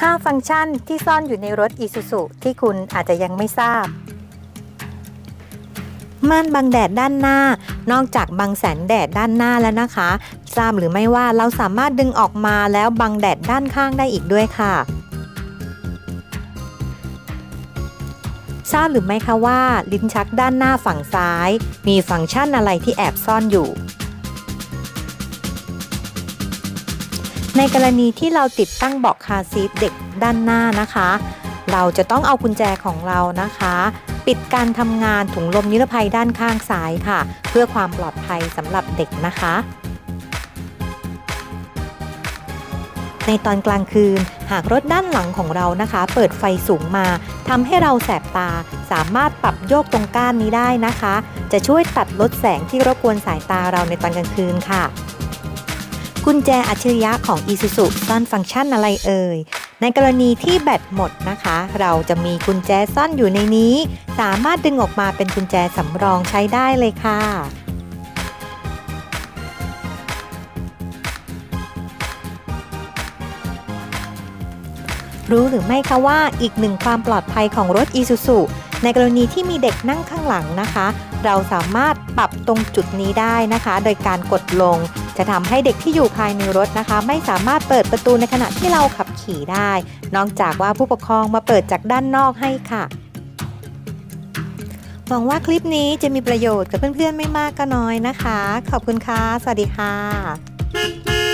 5 ฟังก์ชันที่ซ่อนอยู่ในรถ Isuzu ที่คุณอาจจะยังไม่ทราบ ม่านบังแดดด้านหน้า นอกจากบังแสงแดดด้านหน้าแล้วนะคะ ทราบหรือไม่ว่าเราสามารถดึงออกมาแล้วบังแดดด้านข้างได้อีกด้วยค่ะทราบหรือไม่คะว่า ลิ้นชักด้านหน้าฝั่งซ้าย มีฟังก์ชันอะไรที่แอบซ่อนอยู่ ในกรณีที่เราติดตั้งเบาะคาซีทเด็กด้านหน้านะคะ เราจะต้องเอากุญแจของเรานะคะ ปิดการทำงานถุงลมนิรภัยด้านข้างซ้ายค่ะ เพื่อความปลอดภัยสำหรับเด็กนะคะ ในตอนกลางคืนหากรถด้านหลังของเรานะคะ เปิดไฟสูงมาทำให้เราแสบตา สามารถปรับโยกตรงก้านนี้ได้นะคะ จะช่วยตัดลดแสงที่รบกวนสายตาเราในตอนกลางคืนค่ะ กุญแจอัจฉริยะของ Isuzu ซ่อนฟังก์ชันอะไรเอ่ย ในกรณีที่แบตหมดนะคะ เราจะมีกุญแจซ่อนอยู่ในนี้ สามารถดึงออกมาเป็นกุญแจสำรองใช้ได้เลยค่ะรู้หรือไม่คะว่าอีกหนึ่งความปลอดภัยของรถ Isuzu ในกรณีที่มีเด็กนั่งข้างหลังนะคะ เราสามารถปรับตรงจุดนี้ได้นะคะ โดยการกดลง จะทำให้เด็กที่อยู่ภายในรถนะคะ ไม่สามารถเปิดประตูในขณะที่เราขับขี่ได้ นอกจากว่าผู้ปกครองมาเปิดจากด้านนอกให้ค่ะหวังว่าคลิปนี้จะมีประโยชน์กับเพื่อนๆไม่มากก็น้อยนะคะ ขอบคุณค่ะ สวัสดีค่ะ